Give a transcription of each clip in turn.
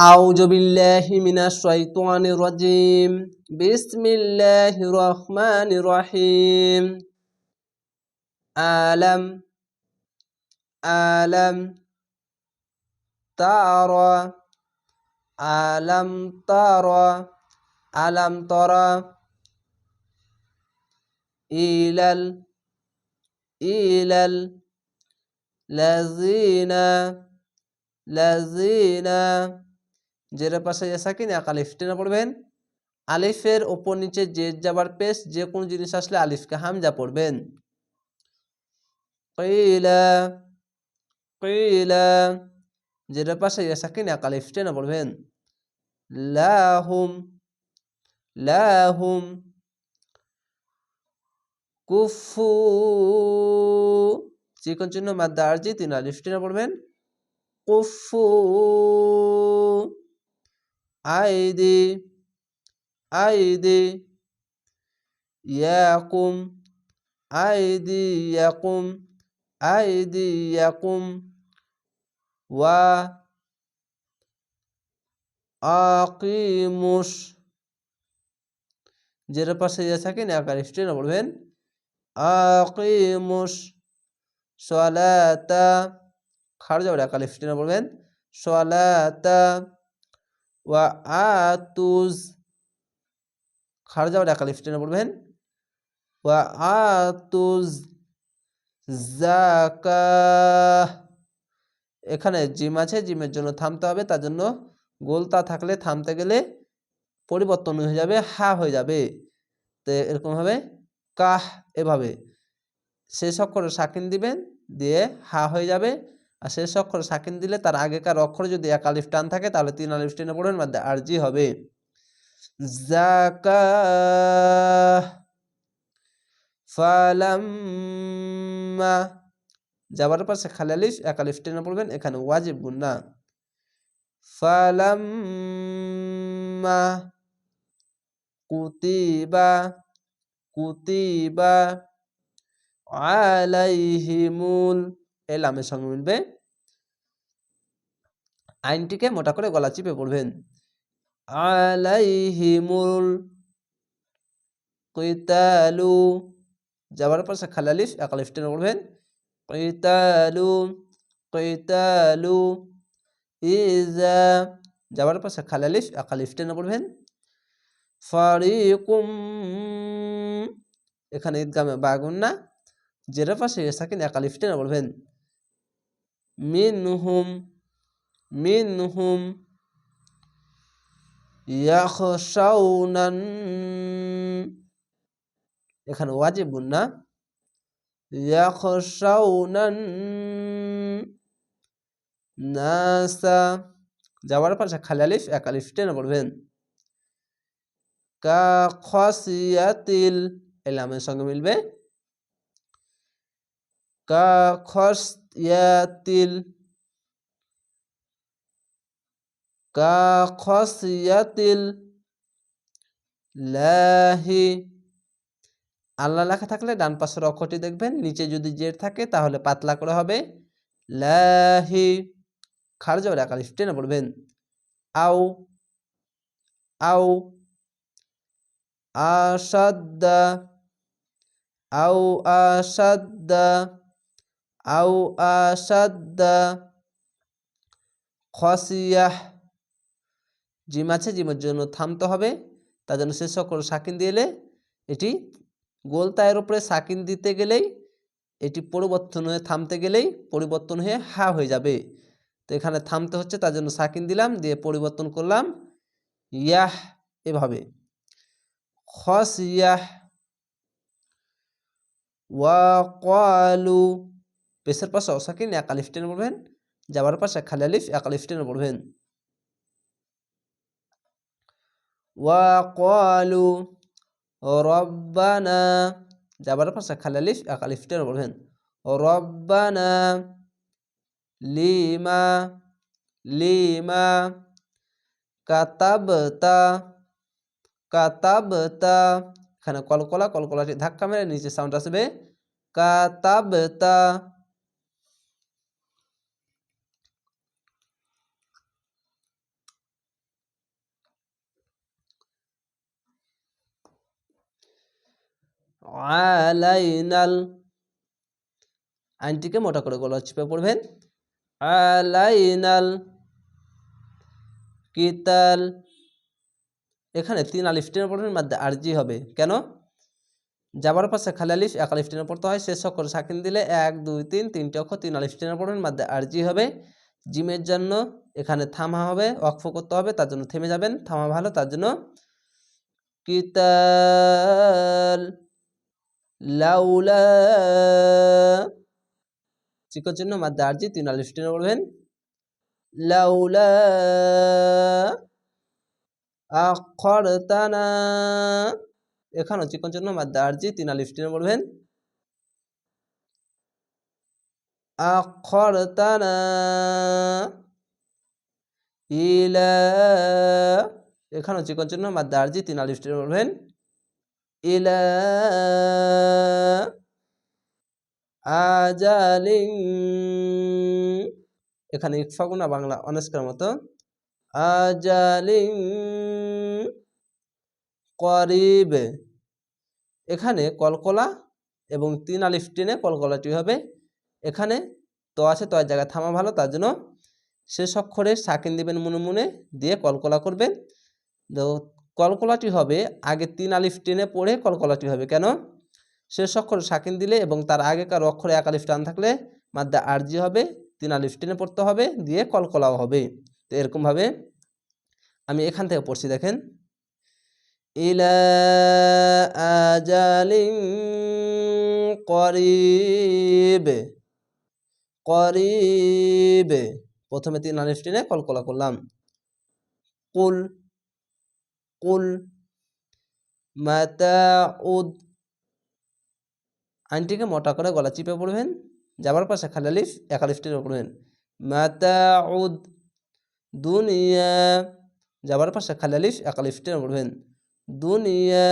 أعوذ بالله من الشيطان الرجيم. بسم الله الرحمن الرحيم. ألم ألم ترى ألم ترى ألم ترى إلى ال- إلى الذين জের পাশে সাকিন, এক আলিফ টেনে পড়বেন। আলিফের ওপর নিচে জের যাবার পেশ যে কোনো জিনিস আসলে আলিফকে হামজা পড়বেন। কিলা কিলা জের পাশে সাকিন, এক আলিফ টেনে পড়বেন। লাহুম লাহুম, কুফু, চিকন চিহ্ন মাদ্দা আরজি, তিন আলিফ টেনে পড়বেন। কুফু আইদি আইদি ইয়াকুম আইদি ইয়াকুম আইদি ইয়াকুম ওয়া আকিমুস যেটার পাশে ইয়ে থাকেন একার স্টেনে বলবেন আকিমুস সলাতা। খাড় যাবে একাল স্টেনে বলবেন সলাতা ওয়া আতুজ। খাড় যাবে একাল স্টেনে বলবেন ওয়া আতুজ এখানে জিম আছে, জিমের জন্য থামতে হবে, তার জন্য গোলতা থাকলে থামতে গেলে পরিবর্তন হয়ে যাবে, হা হয়ে যাবে। তো এরকম হবে, কাহ এভাবে। শেষ অক্ষরে সাকিন দিবেন, দিয়ে হা হয়ে যাবে। আর শেষ অক্ষর সাকিন দিলে তার আগেকার অক্ষর যদি এক আলিফ টান থাকে, তাহলে তিন আলিফ টেনে পড়বেন, বাদ আর জি হবে। জাকাহ ফালাম্মা। যাবার পাশে খালি আলিফ, এক আলিফ টেনে পড়বেন, এখানে ওয়াজিব গুন্না ফালাম্মা। কুতিবা। কুতিবা। আলাইহিমুল। এই লামের সঙ্গে মিলবে। আইনটিকে মোটা করে গলা চিপে পড়বেন। আলাইহিমুল কিতালু, যাবার পাশে খালালিফ একালিফ টেনে পড়বেন। কৈতালু, কিতালু, ইজা, যাবার পর খালালিফ একালিফ টেনে পড়বেন। ফারিকুম, এখানে ঈদগামে বাগুন না জেরের পাশে সাকিন একালিফ টেনে পড়বেন। মিনহুম মিনহুম ইয়াখশাউনান। এখানে ওয়াজিব না? ইয়াখশাউনান নাসা। যাওয়ার পাশে খালি আলিফ, এক আলিফ টেনে পড়বেন। কা খসিয়াতিল এলামের সঙ্গে মিলবে। কা কা খসিয়াতিল লাহি। আল্লাহ লেখা থাকলে ডান পাশের অক্ষরটি দেখবেন, নিচে যদি জের থাকে তাহলে পাতলা করে হবে। লাহি খারজ একাল টেনে পড়বেন। আও আও, আসাদ্দা আও আসাদ্দা আও আসাদ্দা, খসিয়াহ। জিম আছে, জিমের জন্য থামতে হবে। তার জন্য শেষ অক্ষর সাকিন দিলে এটি গোল তায়ের উপরে সাকিন দিতে গেলেই এটি পরিবর্তন হয়ে থামতে গেলেই পরিবর্তন হয়ে হা হয়ে যাবে। তো এখানে থামতে হচ্ছে, তার জন্য সাকিন দিলাম, দিয়ে পরিবর্তন করলাম। ইয়াহ, এভাবে। খস ইয়াহ। ওয়া কালু পেশের পাশে অসাকিন, এক আলিফ পড়বেন। যাবার পাশে খালি আলিফ, এক আলিফ পড়বেন। ওয়া কালু রব্বানা যাবার পাশে খালি আলিফ এক আলিফ টেনে পড়বেন রব্বানা লিমা লিমা কাতাবতা কাতাবতা এখানে কলকলা কলকলাটি ধাক্কা মেরে নিচে সাউন্ড আসবে কাতাবতা আলাইনাল। আইনটিকে মোটা করে গলা চিপে পড়বেন। আলাইনাল। কিতাল। এখানে তিন আলিফ টেনে পড়বেন মাধ্যমে আরজি হবে। কেন? যাবার পাশে খালি আলিফ, এক আলিফ টেনে পড়তে হয়। শেষ অক্ষর সাকিন দিলে এক, দুই, তিন, তিনটে অক্ষর তিন আলিফ টেনে পড়বেন মাধ্যমে আরজি হবে। জিমের জন্য এখানে থামা হবে অক্ষ করতে হবে, তার জন্য থেমে যাবেন। থামা ভালো, তার জন্য কিতাল। লাউলা। চিকন চিহ্ন মাধ্যমে আরজি তিন আলিফ টেনে পড়বেন লাউলা। আখরতানা। এখানেও চিকন চিহ্ন মাধ্যমে আরজি তিন আলিফ টেনে পড়বেন আখরতানা। ইলা। এখানেও চিকন চিহ্ন মাধ্যমে আরজি তিন আলিফ টেনে ইলা আজালিং এখানে ইকফাগুনা বাংলা, অনেস্কার মতো। আজালিং করিব। এখানে কলকলা এবং তিন আলিফ টেনে কলকলাটি হবে। এখানে তো আছে, তো জায়গায় থামা ভালো, তার জন্য শেষ অক্ষরে সাকিন দিবেন মনে মনে দিয়ে কলকলা করবেন। কলকলাটি হবে, আগে তিন আলিফ টেনে পড়ে কলকলাটি হবে। কেন? শেষ অক্ষরে সাকিন দিলে এবং তার আগেকার অক্ষরে এক আলিফ টান থাকলে মাদ্দা আরজি হবে, তিন আলিফ টেনে পড়তে হবে, দিয়ে কলকলাও হবে। তো এরকমভাবে আমি এখান থেকে পড়ছি, দেখেন। প্রথমে তিন আলিফ টেনে কলকলা করলাম। কুল কুল মাতাউদ আইনটিকে মোটা করে গলা চিপে পড়বেন? যাবার পাশে খালি আলিফ এক আলিফ টেনে পড়বেন। মাতাউদ দুনিয়া, যাবার পাশে খালি আলিফ এক পড়বেন। দুনিয়া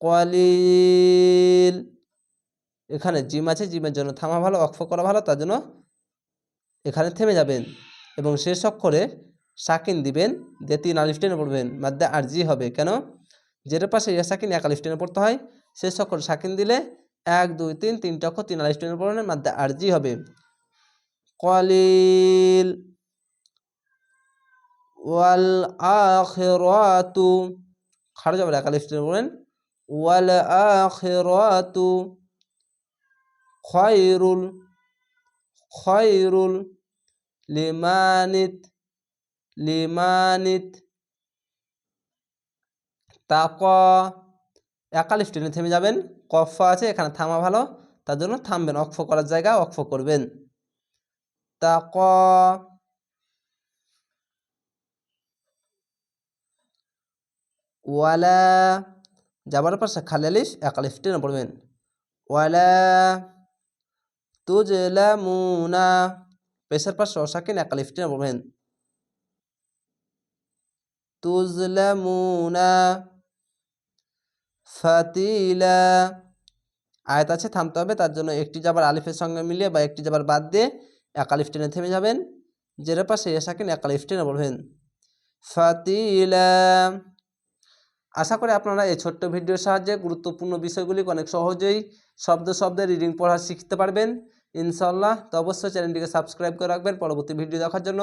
কলিল, এখানে জিম আছে, জিমের জন্য থামা ভালো, অক্ষ করা ভালো, তার জন্য এখানে থেমে যাবেন। এবং শেষ অক্ষরে সাকিন দিবেন দিয়ে তিন আলিফ টেনে পড়বেন, মাদ্দে আর জি হবে। কেন? যেটা পাশে ইয়া সাকিন এক আলিফ টেনে পড়তে হয় শেষ সকল সাকিন দিলে এক, দুই, তিন, তিনটা অক্ষর তিন আলিফ টেনে পড়বেন মাদ্দে আর জি হবে। কলিল ওয়াল আখিরাতু খাড়া যাবে এক আলিফ টেনে পড়বেন ওয়াল আখিরাতু খয়রুল খয়রুল লিমানিত লিমানিত তাক একালিফ টেনে থেমে যাবেন কফা আছে, এখানে থামা ভালো, তার জন্য থামবেন, অক্ষ করার জায়গা, অক্ষ করবেন। তাক, ওয়ালা, যাবার পাশে খালি আলিফ একালিফ টেনে পড়বেন। ওয়ালা, তুজলামুনা, পেশার পাশে অসাকিন একালিফ টেনে পড়বেন। তুজলামুনা আয়াত আছে, থামতে হবে। তার জন্য একটি যাবার আলিফের সঙ্গে মিলিয়ে বা একটি যাবার বাদ দিয়ে এক আলিফ টেনে থেমে যাবেন। জেরে পাশে এসাকিন এক আলিফ টেনে পড়বেন ফাতিলা। আশা করি আপনারা এই ছোট্ট ভিডিওর সাহায্যে গুরুত্বপূর্ণ বিষয়গুলি অনেক সহজেই শব্দ শব্দে রিডিং পড়া শিখতে পারবেন। ইনশাল্লাহ তো অবশ্যই চ্যানেলটিকে সাবস্ক্রাইব করে রাখবেন। পরবর্তী ভিডিও দেখার জন্য